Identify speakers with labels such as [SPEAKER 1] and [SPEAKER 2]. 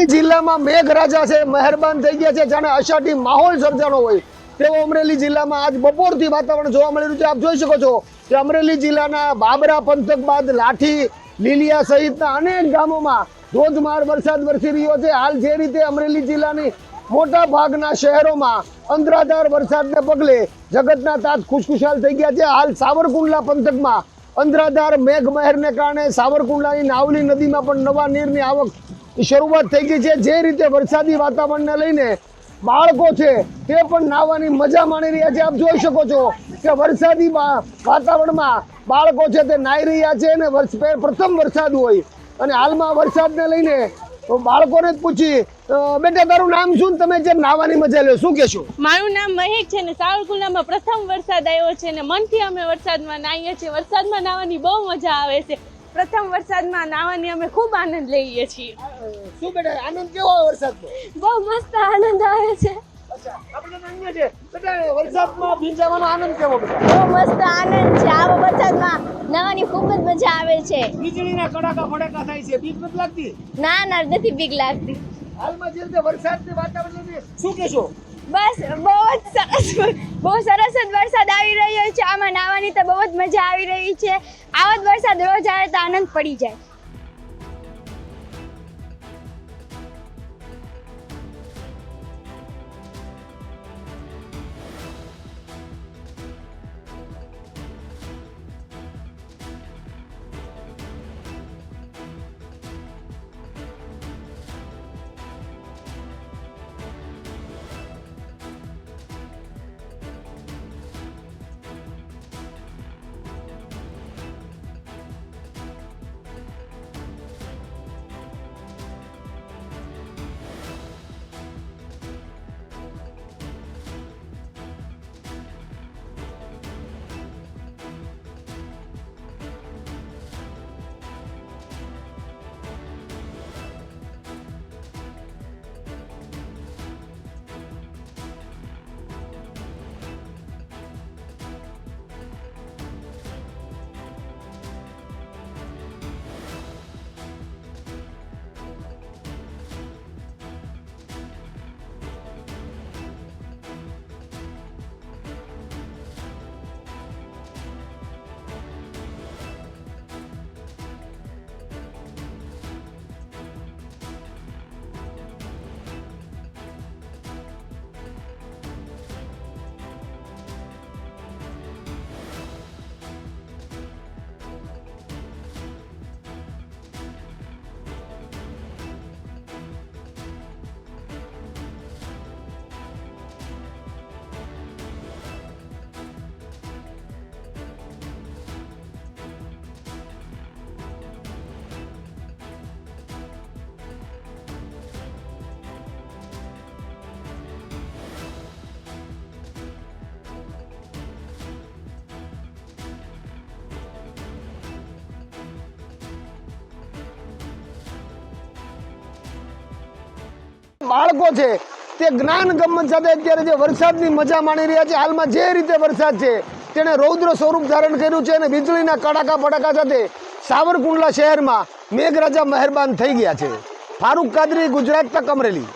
[SPEAKER 1] અમરેલી જિલ્લામાં મેઘરાજા છે, મહેરબાન થઈ ગયા છે, જાણે અષાઢી માહોલ સર્જાનો હોય. તેવો અમરેલી જિલ્લામાં આજ બપોરથી વાતાવરણ જોવા મળી રહ્યું છે. આપ જોઈ શકો છો કે અમરેલી જિલ્લાના બાબરા પંથક બાદ લાઠી, લીલિયા સહિતના અનેક ગામોમાં ધોધમાર વરસાદ વરસી રહ્યો છે. હાલ જે રીતે અમરેલી જિલ્લાની મોટા ભાગના શહેરોમાં અંધરાધાર વરસાદને પગલે જગતના તાત ખુશખુશાલ થઈ ગયા છે. હાલ સાવરકુંડલા પંથકમાં અંધરાધાર મેઘમહેરને કારણે સાવરકુંડલાની નાવલી નદીમાં પણ નવા નીરની આવક શરૂઆત થઈ ગઈ છે. જે રીતે વરસાદી વાતાવરણને લઈને બાળકો છે, તે પણ નાવાની મજા માણી રહ્યા છે. આપ જોઈ શકો છો કે વરસાદી વાતાવરણમાં બાળકો છે તે નાહી રહ્યા છે અને પ્રથમ વરસાદ હોય. અને હાલમાં વરસાદને લઈને બાળકોને જ પૂછી બેટા, તારું નામ શું? તમે જે નાહવાની મજા લો શું કહેશો?
[SPEAKER 2] મારું નામ મહેક છે ને સાવરકુંડલામાં પ્રથમ વરસાદ આવ્યો છે ને મનથી અમે વરસાદમાં નાહીએ છીએ. વરસાદમાં નાહવાની બહુ મજા આવે છે. પ્રથમ વરસાદમાં નાહવાની અમે ખૂબ આનંદ લઈએ છીએ.
[SPEAKER 1] શું બેટા આનંદ કેવો હોય વરસાદનો?
[SPEAKER 2] બહુ મસ્ત આનંદ આવે છે.
[SPEAKER 1] વરસાદમાં ભીંજાવાનો આનંદ કેવો
[SPEAKER 3] બહુ મસ્ત આનંદ છે. આવા વરસાદમાં નવાની ખૂબ જ મજા આવે છે.
[SPEAKER 1] વીજળીના કડાકા ફડાકા થાય છે. બીક નથી લાગતી?
[SPEAKER 3] ના ના નથી બીક લાગતી.
[SPEAKER 1] હાલમાં જે રીતે વરસાદની વાતાવરણ છે શું કહેશો?
[SPEAKER 3] બસ, બહુ જ સરસ, બહુ સરસ જ વરસાદ આવી રહ્યો છે. આમાં નાવાની તો બહુ જ મજા આવી રહી છે. આવો જ વરસાદ રોજ આવે તો આનંદ પડી જાય.
[SPEAKER 1] બાળકો છે, તે જ્ઞાન ગમન સાથે અત્યારે જે વરસાદની મજા માણી રહ્યા છે, હાલમાં જે રીતે વરસાદ છે, તેણે રૌદ્ર સ્વરૂપ ધારણ કર્યું છે અને વીજળીના કડાકા ફડાકા સાથે સાવરકુંડલા શહેરમાં મેઘરાજા મહેરબાન થઈ ગયા છે. ફારૂક કાદરી, ગુજરાત તક અમરેલી.